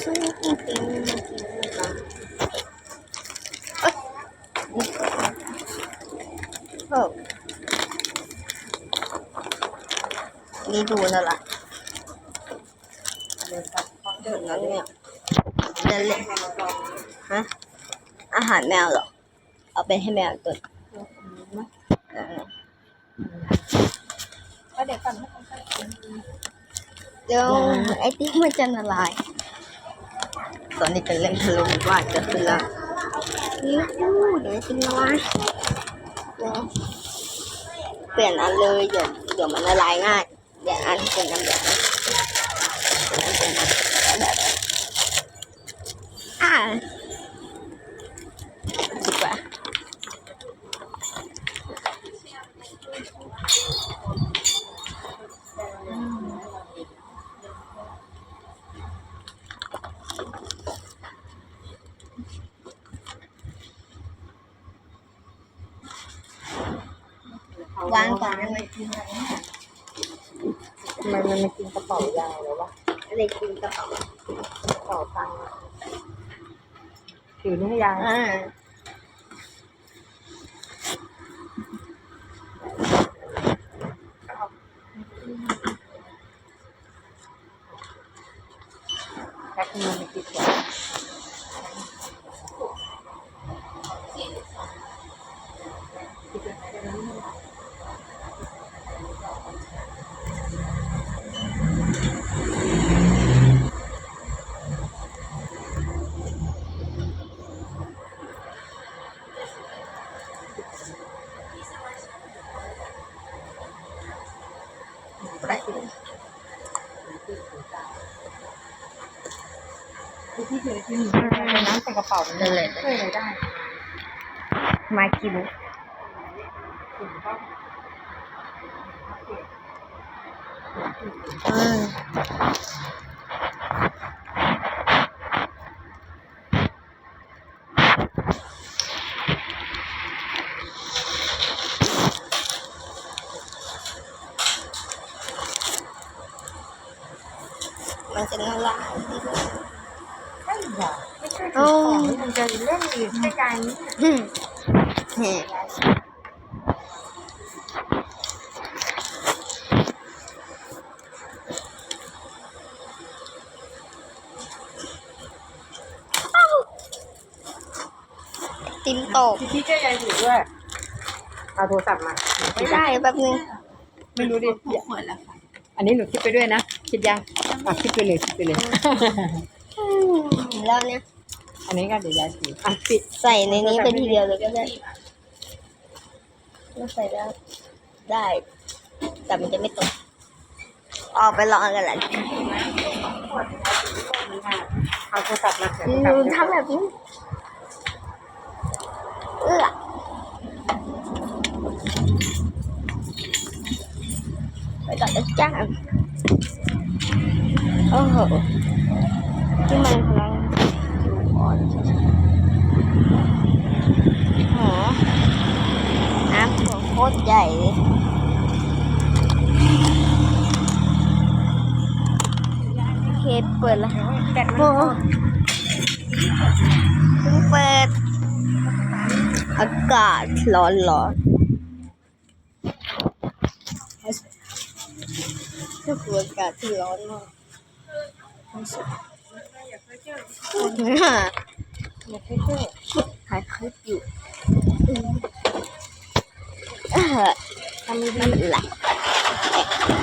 นกันเอ้ยเฮ้ยนี่ดูนั่นแหละเดินตัดข้อเดินนั้นเนี่ยนั่นแหละฮะ อาหารแมวเหรอ เอาไปให้แมวตัวเออก็เดี๋ยวก่อนให้เขาใส่ถุงมือเดี๋ยวไอติมมันจะละลาย ตอนนี้จะเล่นทะลุว่าจะขึ้นแล้วนี่อู้เดี๋ยวกินละลายเดี๋ยวเปลี่ยนอันเลยเดี๋ยวเดี๋ยวมันละลายง่ายเดี๋ยวอันเป็นอันแบบนี้เปลี่ยนอันเป็นอันแบบนี้อ่า วางก่อนได้ไหมทำไมมันไม่กินกระเป๋ายาวเลยวะอะไรกินกระเป๋ากระเป๋าตังค์อะถือนี่ให้ยาย อ่า แพ็คเงินไปกินก่อน ที่ที่ถือที่หนูเอาน้ำใส่กระเป๋ามันเลยเคยเลยได้มากินองอ่ามันจะละลาย ใช่หรอไม่ใช่ถือของนี่มันจะเล่นอีกใช่ยายนี่อืมนี่ติมตกที่ที่เจ้ายายถือด้วย เอาโทรศัพท์มา ไม่ได้แป๊บนึง ไม่รู้ดิอันนี้หนูคิดไปด้วยนะ คิดยังอะคิดไปเลยคิดไปเลย ล้วเนี่ยอันนี้ก็เดี๋ยวยายถืออะปิดใส่ในนี้ไปทีเดียวเลยก็ได้ไม่ใส่แล้วได้ แต่มันจะไม่ตกออกไปลองกันแหละเอาโทรศัพท์มาเถอะอืโทรศัพมท์ทำแบบนี้เอื้อไปก่อนนะจ้าโอ้โหที่มันกำลัง อนโอ้น้ำท่วมโคตรใหญ่เลยโอเคเปิดแล้วแบตมันโอ้เพิ่งเปิด อากาศร้อนร้อนก็คืออากาศที่ร้อนมาก ฮ่าอย่าไปเชื่อถ่ายคลิปอยู่ทำดีไม่เป็นไร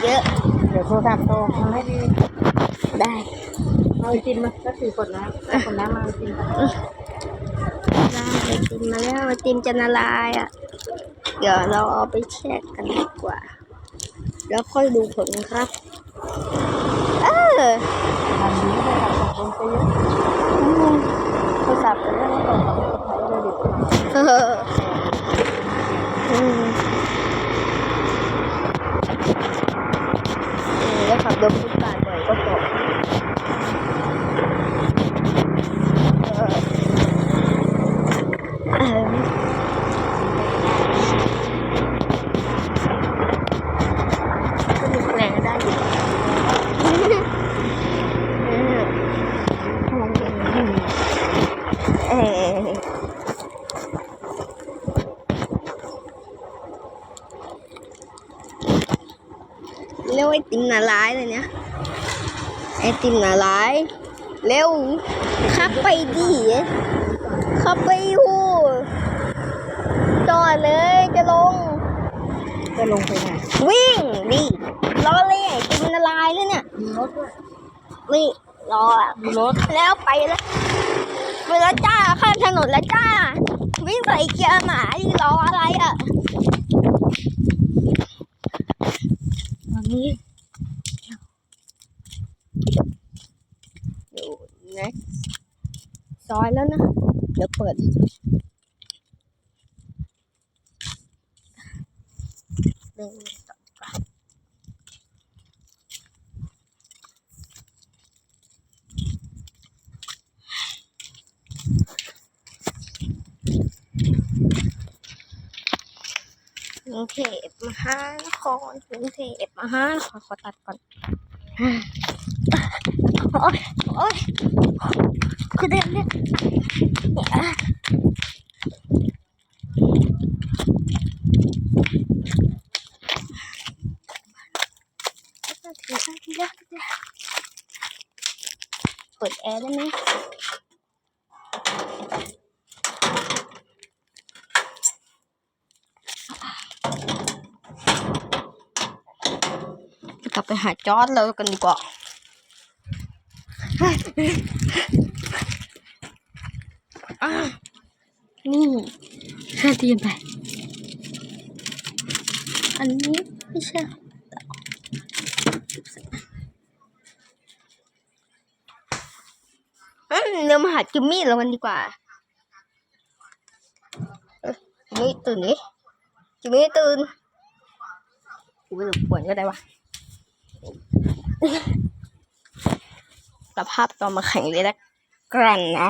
เยอะ เดี๋ยวโทรศัพท์โตทำให้ดี ได้เอาไอติมมาก็ถือกดน้ำกดน้ำมาเอาไอติมมาได้ไอติมมาแล้วไอติมจะละลายอะ เดี๋ยวเราเอาไปแช่กันดีกว่า แล้วค่อยดูผลครับ เออ ได้ทำขอคนไปเยอะโทรศัพท์เป็นเรื่องของเราใช้เลยดิเออแล้วขับรถฟุตบาทบ่อยก็พอเออเออก็มีแรงได้อยู่ ติมละลายเลยเนี่ยไอติมละลาย เร็วขับไปดิขับไปอยู่จอดเลยจะลง จะลงไปไหนวิ่งดิรอเลยไอติมละลายเลยเนี่ยมีรถด้วยวิ่งรออะมีรถแล้วไปแล้วไปแล้วจ้าข้ามถนนแล้วจ้า วิ่งใส่เกียร์หมาดิรออะไรอะต อนนี้อยู่ในซอยแล้วนะ เดี๋ยวเปิดเดินต่อดีกว่ากรุงเทพมหานครกรุงเทพมหานครขอตัดก่อน โอ๊ยโอ๊ยคือเดินเนี่ยเปิดแอร์ได้ไหมจะกลับไปหาจอร์ดเลยกันดีกว่าอะ นี่ห้าทีมไป อันนี้ไม่ใช่เอ้ยเดี๋ยวมาหาจิมมี่แล้วกันดีกว่าจิมมี่ตื่นดิจิมมี่ตื่นกูหรือปวดก็ได้วะ สภาพตอนมาแข่งเลยละกันนะ